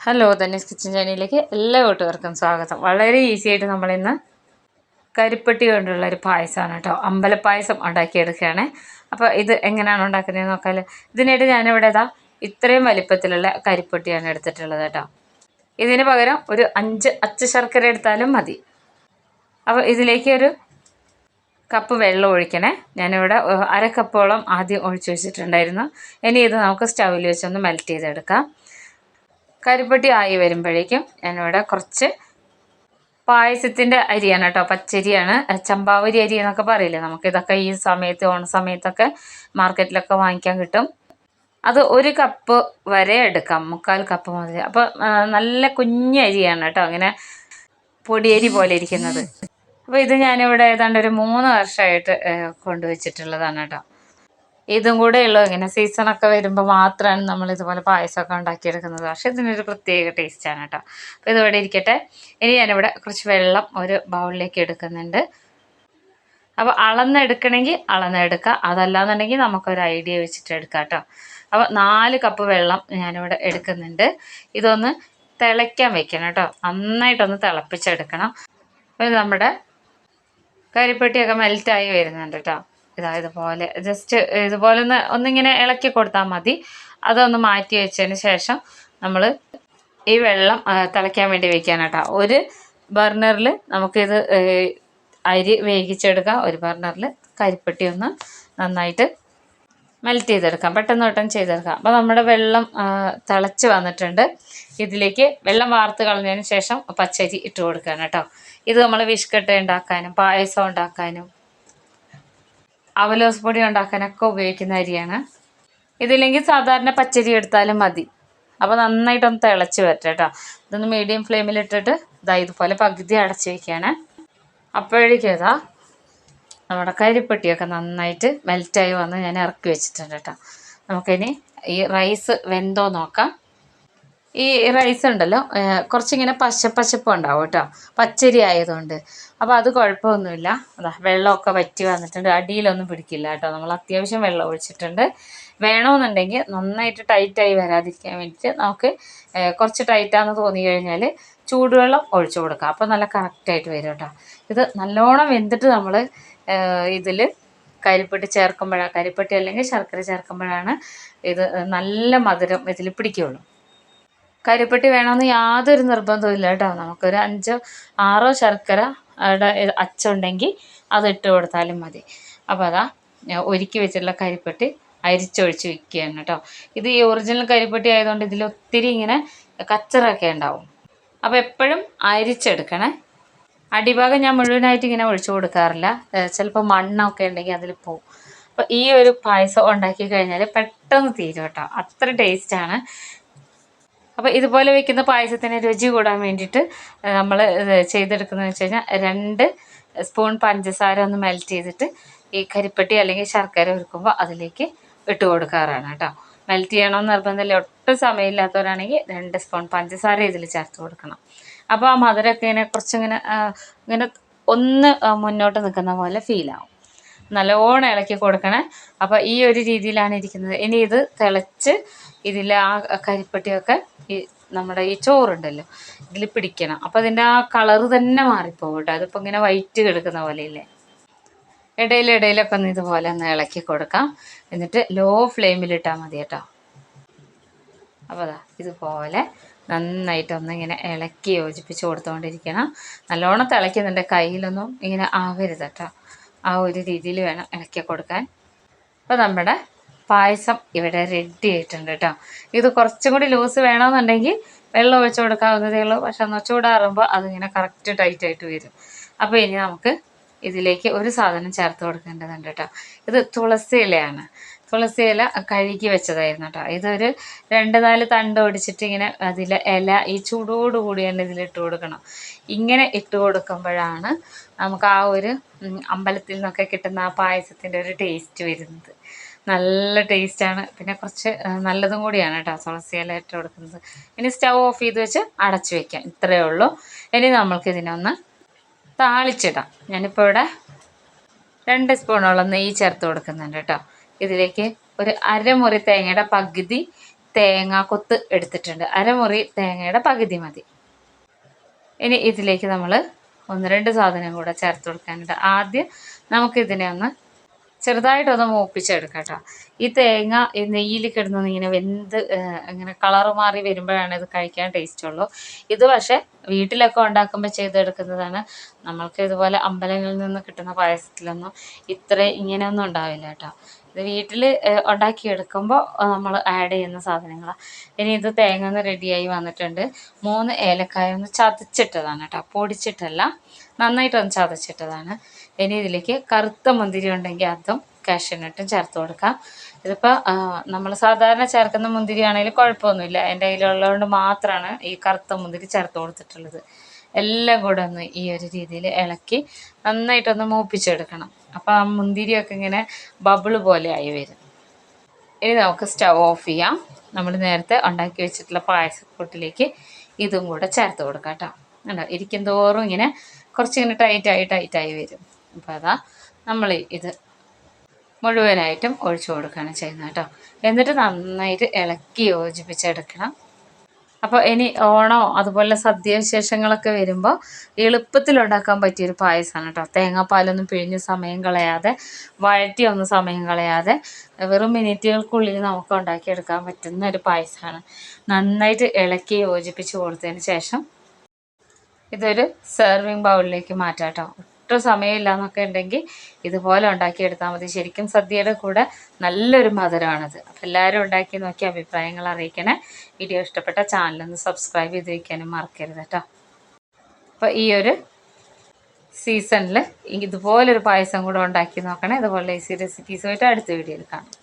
Hello Dhani's kitchen ചാനലിലേക്ക് എല്ലാ കൂട്ടുകാർക്കും സ്വാഗതം. വളരെ ഈസി ആയിട്ട് നമ്മളിന്ന് കരിപ്പെട്ടി കൊണ്ടുള്ള ഒരു പായസമാണ് കേട്ടോ. അമ്പലപ്പായസം ഉണ്ടാക്കിയെടുക്കുകയാണ്. അപ്പോൾ ഇത് എങ്ങനെയാണ് ഉണ്ടാക്കുന്നത് നോക്കാൽ ഇതിനായിട്ട് ഞാനിവിടെ ഇതാ ഇത്രയും വലിപ്പത്തിലുള്ള കരിപ്പെട്ടിയാണ് എടുത്തിട്ടുള്ളത് കേട്ടോ. ഇതിന് പകരം ഒരു അഞ്ച് അച്ച ശർക്കര എടുത്താലും മതി. അപ്പോൾ ഇതിലേക്ക് ഒരു കപ്പ് വെള്ളം ഒഴിക്കണേ. ഞാനിവിടെ അര കപ്പോളം ആദ്യം ഒഴിച്ചു വെച്ചിട്ടുണ്ടായിരുന്നു. ഇനി ഇത് നമുക്ക് സ്റ്റൗവിൽ വെച്ചൊന്ന് മെൽറ്റ് ചെയ്തെടുക്കാം. കരിപ്പെട്ടി ആയി വരുമ്പോഴേക്കും ഞാനിവിടെ കുറച്ച് പായസത്തിന്റെ അരിയാണ് കേട്ടോ പച്ചരിയാണ്. ചമ്പാവരി അരി എന്നൊക്കെ പറയില്ലേ നമുക്കിതൊക്കെ ഈ സമയത്ത് ഓണ സമയത്തൊക്കെ മാർക്കറ്റിലൊക്കെ വാങ്ങിക്കാൻ കിട്ടും. അത് ഒരു കപ്പ് വരെ എടുക്കാം മുക്കാൽ കപ്പ് മതി അപ്പോൾ നല്ല കുഞ്ഞ് അരിയാണ് കേട്ടോ അങ്ങനെ പൊടിയരി പോലെ ഇരിക്കുന്നത്. അപ്പോൾ ഇത് ഞാനിവിടെ ഏതാണ്ട് ഒരു മൂന്ന് വർഷമായിട്ട് കൊണ്ടുവച്ചിട്ടുള്ളതാണ് കേട്ടോ. ഇതും കൂടെ ഉള്ളൂ. ഇങ്ങനെ സീസണൊക്കെ വരുമ്പോൾ മാത്രമാണ് നമ്മൾ ഇതുപോലെ പായസമൊക്കെ ഉണ്ടാക്കിയെടുക്കുന്നത്. പക്ഷേ ഇതിനൊരു പ്രത്യേക ടേസ്റ്റാണ് കേട്ടോ. അപ്പോൾ ഇതോടെ ഇരിക്കട്ടെ. ഇനി ഞാനിവിടെ കുറച്ച് വെള്ളം ഒരു ബൗളിലേക്ക് എടുക്കുന്നുണ്ട്. അപ്പോൾ അളന്നെടുക്കണമെങ്കിൽ അളന്നെടുക്കുക അതല്ലാന്നുണ്ടെങ്കിൽ നമുക്കൊരു ഐഡിയ വെച്ചിട്ട് എടുക്കാം കേട്ടോ. അപ്പോൾ നാല് കപ്പ് വെള്ളം ഞാനിവിടെ എടുക്കുന്നുണ്ട്. ഇതൊന്ന് തിളയ്ക്കാൻ വെക്കണം കേട്ടോ. നന്നായിട്ടൊന്ന് തിളപ്പിച്ചെടുക്കണം. അപ്പോൾ നമ്മുടെ കരിപ്പെട്ടിയൊക്കെ മെൽറ്റായി വരുന്നുണ്ട് കേട്ടോ. ഇതാ ഇതുപോലെ ജസ്റ്റ് ഇതുപോലെ ഒന്ന് ഒന്നിങ്ങനെ ഇളക്കി കൊടുത്താൽ മതി. അതൊന്ന് മാറ്റി വെച്ചതിന് ശേഷം നമ്മൾ ഈ വെള്ളം തിളയ്ക്കാൻ വേണ്ടി വെക്കാനാട്ടോ ഒരു ബർണറിൽ നമുക്കിത് അരി വേവിച്ചെടുക്കുക ഒരു ബർണറിൽ കരിപ്പെട്ടി ഒന്ന് നന്നായിട്ട് മെൽറ്റ് ചെയ്തെടുക്കാം. പെട്ടെന്ന് പെട്ടെന്ന് ചെയ്തെടുക്കാം. അപ്പോൾ നമ്മുടെ വെള്ളം തിളച്ച് വന്നിട്ടുണ്ട്. ഇതിലേക്ക് വെള്ളം വാർത്ത് കളഞ്ഞതിന് ശേഷം പച്ചരി ഇട്ട് കൊടുക്കുകയാണ് കേട്ടോ. ഇത് നമ്മൾ വിഷ്കട്ട ഉണ്ടാക്കാനും പായസം ഉണ്ടാക്കാനും അവലോസ് പൊടി ഉണ്ടാക്കാനൊക്കെ ഉപയോഗിക്കുന്ന അരിയാണ്. ഇതില്ലെങ്കിൽ സാധാരണ പച്ചരി എടുത്താലും മതി. അപ്പോൾ നന്നായിട്ടൊന്ന് തിളച്ച് വരട്ടെ കേട്ടോ. ഇതൊന്ന് മീഡിയം ഫ്ലെയിമിലിട്ടിട്ട് ഇതാ ഇതുപോലെ പകുതി അടച്ച് വയ്ക്കുകയാണ് അപ്പോഴേക്കേതാ നമ്മുടെ കരിപ്പെട്ടിയൊക്കെ നന്നായിട്ട് മെൽറ്റായി വന്ന് ഞാൻ ഇറക്കി വെച്ചിട്ടുണ്ട് കേട്ടോ. നമുക്കിനി ഈ റൈസ് വെന്തോ നോക്കാം. ഈ റൈസ് ഉണ്ടല്ലോ കുറച്ചിങ്ങനെ പശപ്പശപ്പ് ഉണ്ടാവും കേട്ടോ പച്ചരി ആയതുകൊണ്ട്. അപ്പോൾ അത് കുഴപ്പമൊന്നുമില്ല. അതാ വെള്ളമൊക്കെ വറ്റി വന്നിട്ടുണ്ട്. അടിയിലൊന്നും പിടിക്കില്ല കേട്ടോ. നമ്മൾ അത്യാവശ്യം വെള്ളം ഒഴിച്ചിട്ടുണ്ട്. വേണമെന്നുണ്ടെങ്കിൽ നന്നായിട്ട് ടൈറ്റായി വരാതിരിക്കാൻ വേണ്ടിയിട്ട് നമുക്ക് കുറച്ച് ടൈറ്റാന്ന് തോന്നി കഴിഞ്ഞാൽ ചൂടുവെള്ളം ഒഴിച്ചു കൊടുക്കാം. അപ്പോൾ നല്ല കറക്റ്റായിട്ട് വരും കേട്ടോ. ഇത് നല്ലോണം വെന്തിട്ട് നമ്മൾ ഇതിൽ കരിപ്പെട്ടി ചേർക്കുമ്പോഴാണ് കരിപ്പെട്ടി അല്ലെങ്കിൽ ശർക്കര ചേർക്കുമ്പോഴാണ് ഇത് നല്ല മധുരം ഇതിൽ പിടിക്കുകയുള്ളൂ. കരിപ്പെട്ടി വേണമെന്ന് യാതൊരു നിർബന്ധവും കേട്ടോ. നമുക്കൊരു അഞ്ചോ ആറോ ശർക്കര അച്ചുണ്ടെങ്കിൽ അത് ഇട്ട് കൊടുത്താലും മതി. അപ്പോൾ അതാ ഒരുക്കി വെച്ചിട്ടുള്ള കരിപ്പെട്ടി അരിച്ചൊഴിച്ച് വെക്കുകയാണ് കേട്ടോ. ഇത് ഈ ഒറിജിനൽ കരിപ്പെട്ടി ആയതുകൊണ്ട് ഇതിൽ ഒത്തിരി ഇങ്ങനെ കച്ചറൊക്കെ ഉണ്ടാവും. അപ്പോൾ എപ്പോഴും അരിച്ചെടുക്കണേ. അടിഭാഗം ഞാൻ മുഴുവനായിട്ട് ഇങ്ങനെ ഒഴിച്ചു കൊടുക്കാറില്ല. ചിലപ്പോൾ മണ്ണൊക്കെ ഉണ്ടെങ്കിൽ അതിൽ പോവും. അപ്പോൾ ഈ ഒരു പായസം ഉണ്ടാക്കി കഴിഞ്ഞാൽ പെട്ടെന്ന് തീരും കേട്ടോ. അത്ര ടേസ്റ്റാണ് അപ്പോൾ ഇതുപോലെ വെക്കുന്ന പായസത്തിന് രുചി കൂടാൻ വേണ്ടിയിട്ട് നമ്മൾ ചെയ്തെടുക്കുന്നതെന്ന് വെച്ച് കഴിഞ്ഞാൽ രണ്ട് സ്പൂൺ പഞ്ചസാര ഒന്ന് മെൽറ്റ് ചെയ്തിട്ട് ഈ കരിപ്പെട്ടി അല്ലെങ്കിൽ ശർക്കര ഒരുക്കുമ്പോൾ അതിലേക്ക് ഇട്ട് കൊടുക്കാറാണ് കേട്ടോ. മെൽറ്റ് ചെയ്യണമെന്ന് നിർബന്ധമില്ല. ഒട്ടും സമയമില്ലാത്തവരാണെങ്കിൽ രണ്ട് സ്പൂൺ പഞ്ചസാര ഇതിൽ ചേർത്ത് കൊടുക്കണം. അപ്പോൾ ആ മധുരമൊക്കെ ഇങ്ങനെ കുറച്ചിങ്ങനെ ഇങ്ങനെ ഒന്ന് മുന്നോട്ട് നിൽക്കുന്ന പോലെ ഫീലാവും നല്ലോണം ഇളക്കി കൊടുക്കണേ. അപ്പോൾ ഈ ഒരു രീതിയിലാണ് ഇരിക്കുന്നത്. ഇനി ഇത് തിളച്ച് ഇതിൽ ആ കരിപ്പെട്ടിയൊക്കെ ഈ നമ്മുടെ ഈ ചോറുണ്ടല്ലോ ഇതിൽ പിടിക്കണം. അപ്പോൾ അതിന്റെ ആ കളറ് തന്നെ മാറിപ്പോകും കേട്ടോ അതിപ്പോൾ ഇങ്ങനെ വൈറ്റ് കിടക്കുന്ന പോലെ ഇല്ലേ ഇടയിൽ ഇടയിലൊക്കെ ഒന്ന് ഇതുപോലെ ഒന്ന് ഇളക്കി കൊടുക്കാം. എന്നിട്ട് ലോ ഫ്ലെയിമിൽ ഫ്ലെയിമിലിട്ടാൽ മതി കേട്ടോ. അപ്പോൾ അതാ ഇതുപോലെ നന്നായിട്ട് ഒന്ന് ഇങ്ങനെ ഇളക്കി യോജിപ്പിച്ച് കൊടുത്തുകൊണ്ടിരിക്കണം നല്ലോണം തിളയ്ക്കുന്നുണ്ട്. കയ്യിലൊന്നും ഇങ്ങനെ ആവരുത് കേട്ടോ. ആ ഒരു രീതിയിൽ വേണം ഇളക്കി കൊടുക്കാൻ. അപ്പോൾ നമ്മുടെ പായസം ഇവിടെ റെഡി ആയിട്ടുണ്ട് കേട്ടോ ഇത് കുറച്ചും കൂടി ലൂസ് വേണമെന്നുണ്ടെങ്കിൽ വെള്ളം ഒഴിച്ചു കൊടുക്കാവുന്നതേ ഉള്ളൂ. പക്ഷെ ഒന്ന് ചൂടാറുമ്പോൾ അതിങ്ങനെ കറക്റ്റ് ടൈറ്റ് ആയിട്ട് വരും. അപ്പോൾ ഇനി നമുക്ക് ഇതിലേക്ക് ഒരു സാധനം ചേർത്ത് കൊടുക്കേണ്ടതുണ്ട് കേട്ടോ ഇത് തുളസി ഇലയാണ്. തുളസി ഇല കഴുകി വെച്ചതായിരുന്നു കേട്ടോ. ഇതൊരു രണ്ട് നാല് തണ്ട് ഒടിച്ചിട്ട് ഇങ്ങനെ അതിലെ ഇല ഈ ചൂടോട് കൂടി തന്നെ ഇതിലിട്ട് കൊടുക്കണം. ഇങ്ങനെ ഇട്ട് കൊടുക്കുമ്പോഴാണ് നമുക്ക് ആ ഒരു അമ്പലത്തിൽ നിന്നൊക്കെ കിട്ടുന്ന ആ പായസത്തിന്റെ ഒരു ടേസ്റ്റ് വരുന്നത്. നല്ല ടേസ്റ്റാണ് പിന്നെ കുറച്ച് നല്ലതും കൂടിയാണ് കേട്ടോ തുളസി ഇല ഇട്ട് കൊടുക്കുന്നത്. ഇനി സ്റ്റൗ ഓഫ് ചെയ്ത് വെച്ച് അടച്ചു വെക്കാം. ഇത്രയേ ഉള്ളൂ. ഇനി നമ്മൾക്ക് ഇതിനൊന്ന് താളിച്ചിടാം. ഞാനിപ്പോൾ ഇവിടെ രണ്ട് സ്പൂണോളം നെയ്യ് ചേർത്ത് കൊടുക്കുന്നുണ്ട് കേട്ടോ. ഇതിലേക്ക് ഒരു അരമുറി തേങ്ങയുടെ പകുതി തേങ്ങ കൊത്ത് എടുത്തിട്ടുണ്ട്. അരമുറി തേങ്ങയുടെ പകുതി മതി. ഇനി ഇതിലേക്ക് നമ്മൾ ഒന്ന് രണ്ട് സാധനം കൂടെ ചേർത്ത് കൊടുക്കാനുണ്ട്. ആദ്യം നമുക്കിതിനെ ഒന്ന് ചെറുതായിട്ടൊന്ന് മൂപ്പിച്ചെടുക്കാം കേട്ടോ. ഈ തേങ്ങ നെയ്യിൽ കിടന്ന് ഇങ്ങനെ വെന്ത് ഇങ്ങനെ കളറ് മാറി വരുമ്പോഴാണ് ഇത് കഴിക്കാൻ ടേസ്റ്റ് ഉള്ളൂ. ഇത് പക്ഷേ വീട്ടിലൊക്കെ ഉണ്ടാക്കുമ്പോൾ ചെയ്തെടുക്കുന്നതാണ്. നമ്മൾക്ക് ഇതുപോലെ അമ്പലങ്ങളിൽ നിന്ന് കിട്ടുന്ന പായസത്തിലൊന്നും ഇത്ര ഇങ്ങനെയൊന്നും ഉണ്ടാവില്ല കേട്ടോ. ഇത് വീട്ടിൽ ഉണ്ടാക്കിയെടുക്കുമ്പോൾ നമ്മൾ ആഡ് ചെയ്യുന്ന സാധനങ്ങളാണ് ഇനി ഇത് തേങ്ങ ഒന്ന് റെഡിയായി വന്നിട്ടുണ്ട്. മൂന്ന് ഏലക്കായ ഒന്ന് ചതച്ചിട്ടതാണ് കേട്ടോ. പൊടിച്ചിട്ടല്ല നന്നായിട്ടൊന്ന് ചതച്ചിട്ടതാണ്. ഇനി ഇതിലേക്ക് കറുത്ത മുന്തിരി ഉണ്ടെങ്കിൽ അതും കാഷ്യനട്ടും ചേർത്ത് കൊടുക്കാം. ഇതിപ്പോൾ നമ്മൾ സാധാരണ ചേർക്കുന്ന മുന്തിരി ആണെങ്കിലും കുഴപ്പമൊന്നുമില്ല. എന്റെ കയ്യിലുള്ളതുകൊണ്ട് മാത്രമാണ് ഈ കറുത്ത മുന്തിരി ചേർത്ത് കൊടുത്തിട്ടുള്ളത്. എല്ലാം കൂടെ ഒന്ന് ഈ ഒരു രീതിയിൽ ഇളക്കി നന്നായിട്ടൊന്ന് മൂപ്പിച്ചെടുക്കണം. അപ്പോൾ ആ മുന്തിരിയൊക്കെ ഇങ്ങനെ ബബിൾ പോലെ ആയി വരും. ഇനി നമുക്ക് സ്റ്റവ് ഓഫ് ചെയ്യാം. നമ്മൾ നേരത്തെ ഉണ്ടാക്കി വെച്ചിട്ടുള്ള പായസക്കൂട്ടിലേക്ക് ഇതും കൂടെ ചേർത്ത് കൊടുക്കാം കേട്ടോ. ഉണ്ടോ ഇരിക്കും തോറും ഇങ്ങനെ കുറച്ചിങ്ങനെ ടൈറ്റായി ടൈറ്റായി വരും. അപ്പോൾ അതാ നമ്മൾ ഇത് മുഴുവനായിട്ടും ഒഴിച്ചു കൊടുക്കുകയാണ് ചെയ്യുന്നത് കേട്ടോ. എന്നിട്ട് നന്നായിട്ട് ഇളക്കി യോജിപ്പിച്ചെടുക്കണം. അപ്പോൾ ഇനി ഓണോ അതുപോലെ സദ്യ വിശേഷങ്ങളൊക്കെ വരുമ്പോൾ എളുപ്പത്തിൽ ഉണ്ടാക്കാൻ പറ്റിയൊരു പായസമാണ് കേട്ടോ. തേങ്ങാപ്പാലൊന്നും പിഴിഞ്ഞ് സമയം കളയാതെ വഴറ്റിയൊന്നും സമയം കളയാതെ വെറും മിനിറ്റുകൾക്കുള്ളിൽ നമുക്ക് ഉണ്ടാക്കിയെടുക്കാൻ പറ്റുന്ന ഒരു പായസമാണ് നന്നായിട്ട് ഇളക്കി യോജിപ്പിച്ച് കൊടുത്തതിന് ശേഷം ഇതൊരു സെർവിങ് ബൗളിലേക്ക് മാറ്റാം കേട്ടോ. ഒട്ടും സമയമില്ല എന്നൊക്കെ ഉണ്ടെങ്കിൽ ഇതുപോലെ ഉണ്ടാക്കിയെടുത്താൽ മതി. ശരിക്കും സദ്യയുടെ കൂടെ നല്ലൊരു മധുരമാണത്. അപ്പോൾ എല്ലാവരും ഉണ്ടാക്കി നോക്കി അഭിപ്രായങ്ങൾ അറിയിക്കണേ. വീഡിയോ ഇഷ്ടപ്പെട്ട ചാനലൊന്ന് സബ്സ്ക്രൈബ് ചെയ്ത് വയ്ക്കാനും മറക്കരുത് കേട്ടോ. അപ്പോൾ ഈ ഒരു സീസണിൽ ഇതുപോലൊരു പായസം കൂടെ ഉണ്ടാക്കി നോക്കണേ. ഇതുപോലെ ഈസി റെസിപ്പീസുമായിട്ട് അടുത്ത വീഡിയോയിൽ കാണാം.